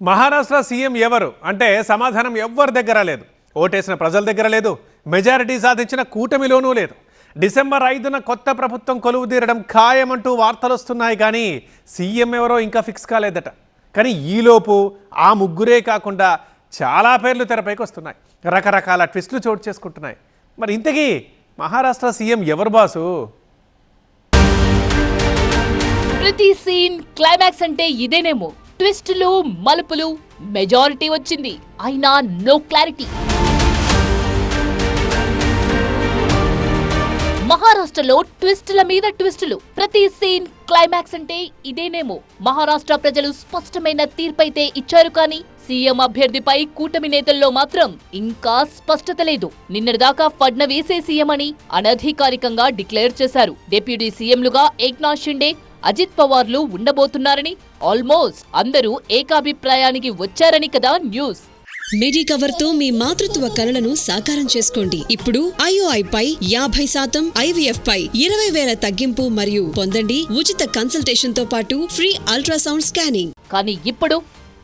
Maharashtra CM ఎవరు? అంటే సమాధానం ఎవ్వరి దగ్గర లేదు. ఓటేసిన ప్రజల దగ్గర లేదు. మెజారిటీ సాధించిన కూటమిలోనూ లేదు. డిసెంబర్ ఐదున కొత్త ప్రభుత్వం కొలువు తీరడం ఖాయమంటూ వార్తలు వస్తున్నాయి కానీ సీఎం ఎవరో ఇంకా ఫిక్స్ కాలేదట. కానీ ఈలోపు ఆ ముగ్గురే కాకుండా చాలా పేర్లు తెరపైకి వస్తున్నాయి రకరకాల ట్విస్టులు చోటు చేసుకుంటున్నాయి. మరి ఇంతకీ మహారాష్ట్ర సీఎం ఎవరు బాసు? ప్రతి సీన్ క్లైమాక్స్ అంటే ఇదేనేమో. ట్విస్టులు మలుపులు మెజారిటీ వచ్చింది. అయినా నో క్లారిటీ. మహారాష్ట్రలో ట్విస్టుల మీద ట్విస్టులు. ప్రతి సీన్ క్లైమాక్స్ అంటే ఇదేనేమో. మహారాష్ట్ర ప్రజలు స్పష్టమైన తీర్పైతే ఇచ్చారు కానీ సీఎం అభ్యర్థిపై కూటమి నేతల్లో మాత్రం ఇంకా స్పష్టత లేదు. నిన్నటిదాకా ఫడ్నవీసే సీఎం అని అనధికారికంగా డిక్లేర్ చేశారు. డిప్యూటీ సీఎంలుగా ఏక్నాథ్ షిండే అజిత్ పవార్లు ఉండబోతున్నారని ఆల్మోస్ట్ అందరూ ఏకాభిప్రాయానికి వచ్చారని కదా న్యూస్. మెడికవర్తో మీ మాతృత్వ కలలను సాకారం చేసుకోండి. ఇప్పుడు ఐఓఐ పై యాభై శాతం ఐవీఎఫ్ పై ఇరవై వేల తగ్గింపు మరియు పొందండి ఉచిత కన్సల్టేషన్తో పాటు ఫ్రీ అల్ట్రాసౌండ్ స్కానింగ్ కానీ ఇప్పుడు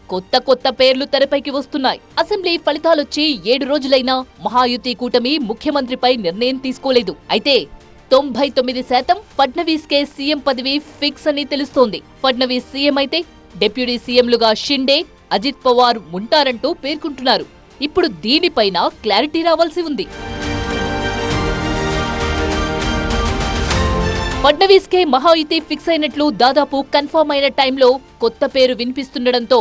కొత్త కొత్త పేర్లు తెరపైకి వస్తున్నాయి. అసెంబ్లీ ఫలితాలొచ్చి ఏడు రోజులైనా మహాయుతి కూటమి ముఖ్యమంత్రిపై నిర్ణయం తీసుకోలేదు. అయితే తొంభై తొమ్మిది శాతం ఫడ్నవీస్ కే సీఎం పదవి ఫిక్స్ అని తెలుస్తోంది. ఫడ్నవీస్ సీఎం అయితే డిప్యూటీ సీఎంలుగా షిండే అజిత్ పవార్ ఉంటారంటూ పేర్కొంటున్నారు. ఇప్పుడు దీనిపైన క్లారిటీ రావాల్సి ఉంది. ఫడ్నవీస్ కే మహాయుతి ఫిక్స్ అయినట్లు దాదాపు కన్ఫర్మ్ అయిన టైంలో కొత్త పేరు వినిపిస్తుండటంతో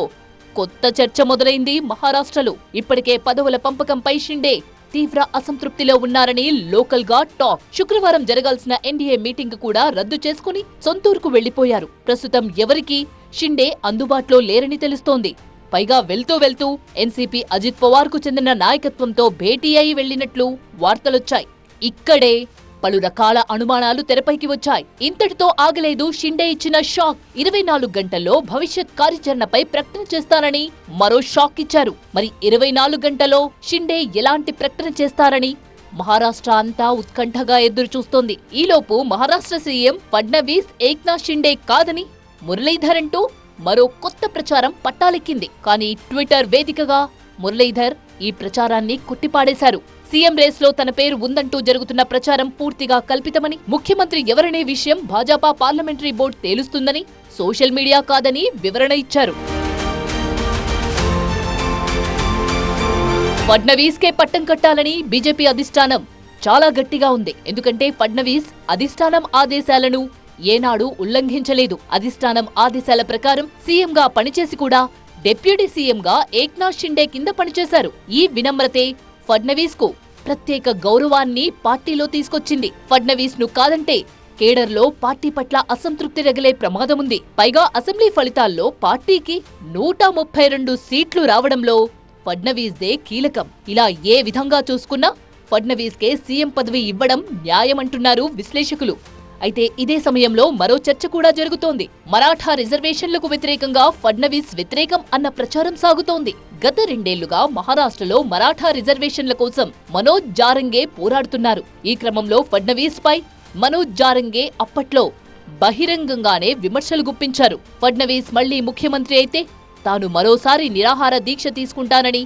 కొత్త చర్చ మొదలైంది మహారాష్ట్రలో. ఇప్పటికే పదవుల పంపకంపై షిండే తీవ్ర అసంతృప్తిలో ఉన్నారని లోకల్గా టాక్. శుక్రవారం జరగాల్సిన ఎన్డీఏ మీటింగ్ కూడా రద్దు చేసుకుని సొంతూరుకు వెళ్ళిపోయారు ప్రస్తుతం ఎవరికీ షిండే అందుబాటులో లేరని తెలుస్తోంది. పైగా వెళ్తూ వెళ్తూ ఎన్సీపీ అజిత్ పవార్కు చెందిన నాయకత్వంతో భేటీ అయి వెళ్ళినట్లు వార్తలొచ్చాయి. ఇక్కడే పలు రకాల అనుమానాలు తెరపైకి వచ్చాయి. ఇంతటితో ఆగలేదు షిండే ఇచ్చిన షాక్. ఇరవై నాలుగు గంటల్లో భవిష్యత్ కార్యాచరణపై ప్రకటన చేస్తానని మరో షాక్ ఇచ్చారు. మరి ఇరవై నాలుగు గంటలో షిండే ఎలాంటి ప్రకటన చేస్తారని మహారాష్ట్ర అంతా ఉత్కంఠగా ఎదురు చూస్తోంది ఈలోపు మహారాష్ట్ర సీఎం ఫడ్నవీస్ ఏక్నాథ్ షిండే కాదని మురళీధర్ అంటూ మరో కొత్త ప్రచారం పట్టాలెక్కింది. కానీ ట్విట్టర్ వేదికగా మురళీధర్ ఈ ప్రచారాన్ని కొట్టిపాడేశారు. సీఎం రేస్లో తన పేరు ఉందంటూ జరుగుతున్న ప్రచారం పూర్తిగా కల్పితమని ముఖ్యమంత్రి ఎవరనే విషయం భాజపా పార్లమెంటరీ బోర్డు తేలుస్తుందని సోషల్ మీడియా కాదని వివరణ ఇచ్చారు. ఫడ్నవీస్కే పట్టం కట్టాలని బీజేపీ అధిష్టానం చాలా గట్టిగా ఉంది. ఎందుకంటే ఫడ్నవీస్ అధిష్టానం ఆదేశాలను ఏనాడు ఉల్లంఘించలేదు. అధిష్టానం ఆదేశాల ప్రకారం సీఎంగా పనిచేసి కూడా డిప్యూటీ సీఎంగా ఏక్నాథ్ షిండే కింద పనిచేశారు. ఈ వినమ్రతే ఫడ్నవీస్కు ప్రత్యేక గౌరవాన్ని పార్టీలో తీసుకొచ్చింది. ఫడ్నవీస్ను కాదంటే కేడర్లో పార్టీ పట్ల అసంతృప్తి రగిలే ప్రమాదముంది. పైగా అసెంబ్లీ ఫలితాల్లో పార్టీకి నూట ముప్పై రెండు సీట్లు రావడంలో ఫడ్నవీస్దే కీలకం. ఇలా ఏ విధంగా చూసుకున్నా ఫడ్నవీస్కే సీఎం పదవి ఇవ్వడం న్యాయమంటున్నారు విశ్లేషకులు. అయితే ఇదే సమయంలో మరో చర్చ కూడా జరుగుతోంది. మరాఠా రిజర్వేషన్లకు వ్యతిరేకంగా ఫడ్నవీస్ వ్యతిరేకం అన్న ప్రచారం సాగుతోంది. గత రెండేళ్ళుగా మహారాష్ట్రలో మరాఠా రిజర్వేషన్ల కోసం మనోజ్ జారంగే పోరాడుతున్నారు. ఈ క్రమంలో ఫడ్నవీస్ పై మనోజ్ జారంగే అప్పట్లో బహిరంగంగానే విమర్శలు గుప్పించారు. ఫడ్నవీస్ మళ్ళీ ముఖ్యమంత్రి అయితే తాను మరోసారి నిరాహార దీక్ష తీసుకుంటానని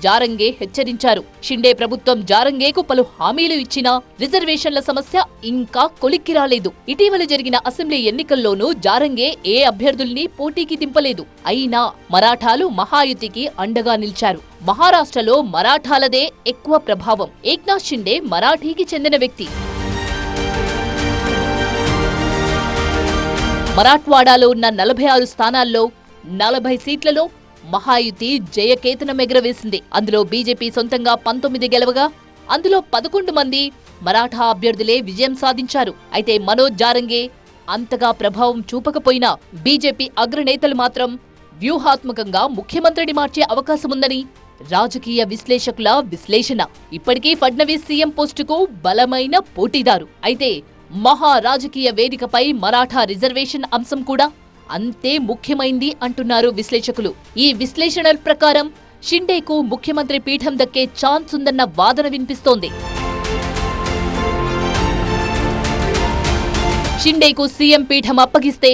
జారంగే హెచ్చరించారు. షిండే ప్రభుత్వం జారంగేకు పలు హామీలు ఇచ్చినా రిజర్వేషన్ల సమస్య ఇంకా కొలిక్కి రాలేదు. ఇటీవల జరిగిన అసెంబ్లీ ఎన్నికల్లోనూ జారంగే ఏ అభ్యర్థుల్ని పోటీకి దింపలేదు. అయినా మరాఠాలు మహాయుతికి అండగా నిలిచారు. మహారాష్ట్రలో మరాఠాలదే ఎక్కువ ప్రభావం. ఏక్నాథ్ షిండే మరాఠీకి చెందిన వ్యక్తి. మరాఠ్వాడాలో ఉన్న నలభై ఆరు స్థానాల్లో నలభై సీట్లలో మహాయుతి జయకేతనం ఎగురవేసింది. అందులో బీజేపీ సొంతంగా పంతొమ్మిది గెలవగా అందులో పదకొండు మంది మరాఠా అభ్యర్థులే విజయం సాధించారు. అయితే మనోజ్ జారంగే అంతగా ప్రభావం చూపకపోయినా బీజేపీ అగ్రనేతలు మాత్రం వ్యూహాత్మకంగా ముఖ్యమంత్రిని మార్చే అవకాశముందని రాజకీయ విశ్లేషకుల విశ్లేషణ. ఇప్పటికీ ఫడ్నవీస్ సీఎం పోస్టుకు బలమైన పోటీదారు. అయితే మహా రాజకీయ వేదికపై మరాఠా రిజర్వేషన్ అంశం కూడా అంతే ముఖ్యమైంది అంటున్నారు విశ్లేషకులు. ఈ విశ్లేషణల ప్రకారం షిండేకు ముఖ్యమంత్రి పీఠం దక్కే ఛాన్స్ ఉందన్న వాదన వినిపిస్తోంది. షిండేకు సీఎం పీఠం అప్పగిస్తే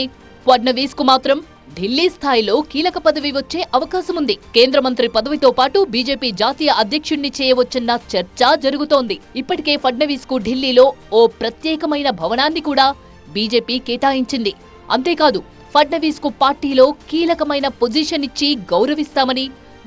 ఫడ్నవీస్కు మాత్రం ఢిల్లీ స్థాయిలో కీలక పదవి వచ్చే అవకాశం ఉంది కేంద్ర మంత్రి పదవితో పాటు బీజేపీ జాతీయ అధ్యక్షుణ్ణి చేయవచ్చన్న చర్చ జరుగుతోంది. ఇప్పటికే ఫడ్నవీస్కు ఢిల్లీలో ఓ ప్రత్యేకమైన భవనాన్ని కూడా బీజేపీ కేటాయించింది. అంతేకాదు ఫడ్నవీస్కు పార్టీలో కీలకమైన పొజిషన్ ఇచ్చి గౌరవిస్తామని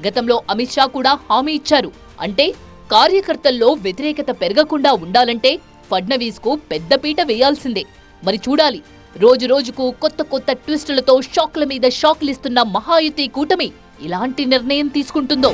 గతంలో అమిత్ షా కూడా హామీ ఇచ్చారు. అంటే కార్యకర్తల్లో వ్యతిరేకత పెరగకుండా ఉండాలంటే ఫడ్నవీస్కు పెద్దపీట వేయాల్సిందే. మరి చూడాలి. రోజు రోజుకు కొత్త కొత్త ట్విస్టులతో షాక్ల మీద షాక్లిస్తున్న మహాయుతి కూటమి ఇలాంటి నిర్ణయం తీసుకుంటుందో.